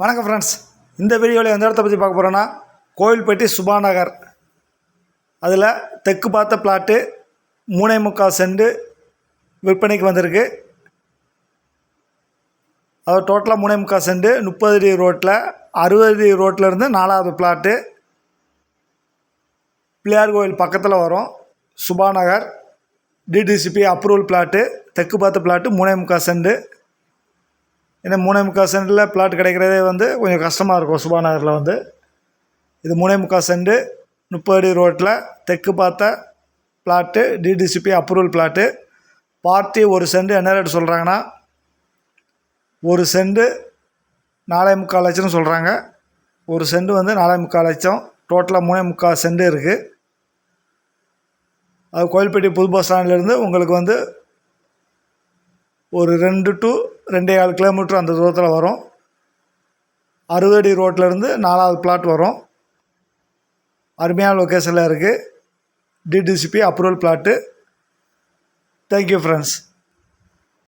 வணக்கம் ஃப்ரெண்ட்ஸ் இந்த வீடியோவில் எந்த இடத்த பற்றி பார்க்க போகிறோன்னா கோவில்பட்டி சுபாநகர். அதில் தெற்கு பார்த்த பிளாட்டு மூணே முக்கால் செண்டு விற்பனைக்கு வந்திருக்கு. அது டோட்டலாக மூணே முக்கால் சென்ட் முப்பது அடி ரோட்டில் அறுபது அடி ரோட்டில் இருந்து நாலாவது பிளாட்டு பிள்ளையார் கோவில் பக்கத்தில் வரும். சுபாநகர் டிடிசிபி அப்ரூவல் பிளாட்டு தெற்கு பார்த்த பிளாட்டு மூணே முக்கால் செண்டு ஏன்னா மூணே முக்கால் சென்டில் பிளாட் கிடைக்கிறதே வந்து கொஞ்சம் கஷ்டமாக இருக்கும் சுபா நகரில் வந்து. இது மூணே முக்கால் சென்ட் முப்பது அடி ரோட்டில் தெற்கு பார்த்த plot DTCP approval plot party ஒரு சென்ட் என்ன ரேட் சொல்கிறாங்கன்னா ஒரு சென்ட் நாலே முக்கால் லட்சம்னு சொல்கிறாங்க ஒரு சென்ட் வந்து நாலே முக்கால் லட்சம். டோட்டலாக மூணே முக்கால் சென்ட் இருக்குது அது கோயில்பேட்டி புது பஸ் ஸ்டாண்ட்லேருந்து உங்களுக்கு வந்து ஒரு ரெண்டு டு ரெண்டே கால் கிலோமீட்டர் அந்த தூரத்தில் வரும். அறுபது ரோட்லேருந்து நாலாவது பிளாட் வரும். அருமையான லொக்கேஷனில் இருக்குது DTCP approval plot thank you friends